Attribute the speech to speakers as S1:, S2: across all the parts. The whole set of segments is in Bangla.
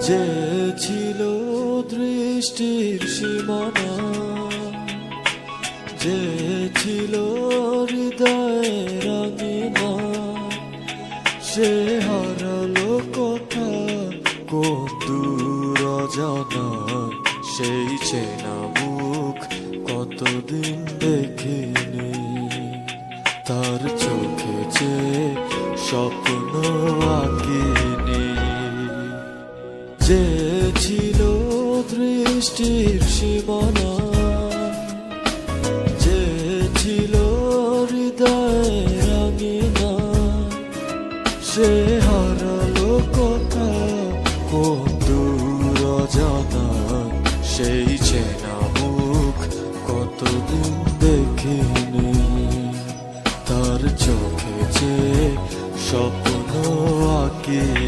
S1: যে ছিল দৃষ্টির সীমানা, যে ছিল হৃদয়ের আঙিনা, সে হারালো কথা কোন দূর জানা সেই চেনা মুখ কতদিন দেখিনি। তার চোখে যে স্বপ্ন আঁকিনি। দৃষ্টির সীমানা যে ছিল হৃদয়ের রাঙিনা, সে হারালো কথা দূর অজানা, সেই চেনা মুখ কতদিন দেখিনি। তার চোখে যে স্বপ্ন আঁকিনি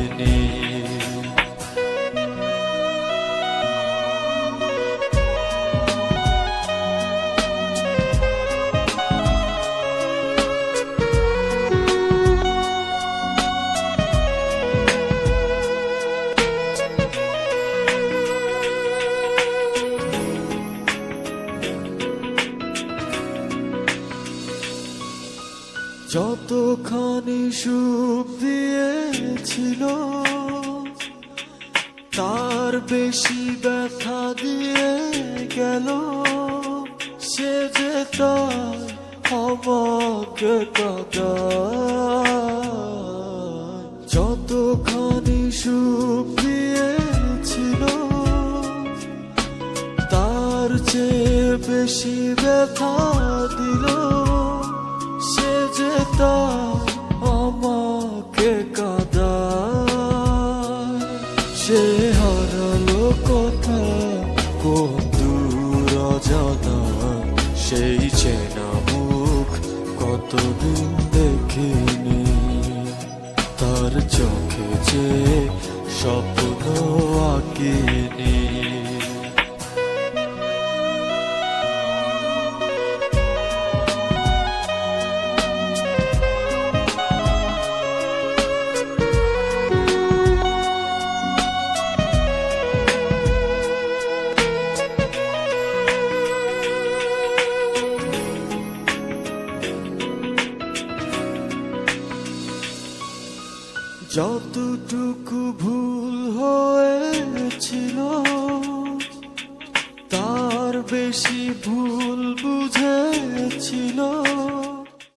S1: যতখানি সুখ দিয়েছিল, তার বেশি ব্যথা দিয়ে গেল। সে যে তার আমাকে যতখানি সুখ দিয়েছিল, তার চেয়ে বেশি ব্যথা দিল। সে যে তার আমাকে কাদায়, সে হারালো কথা কোন দূর সেই চেনা মুখ কতদিন দেখিনি। তার চোখে যে স্বপ্ন আঁকিনি। যতটুকু ভুল হয়েছিল তার বেশি ভুল বুঝেছিল।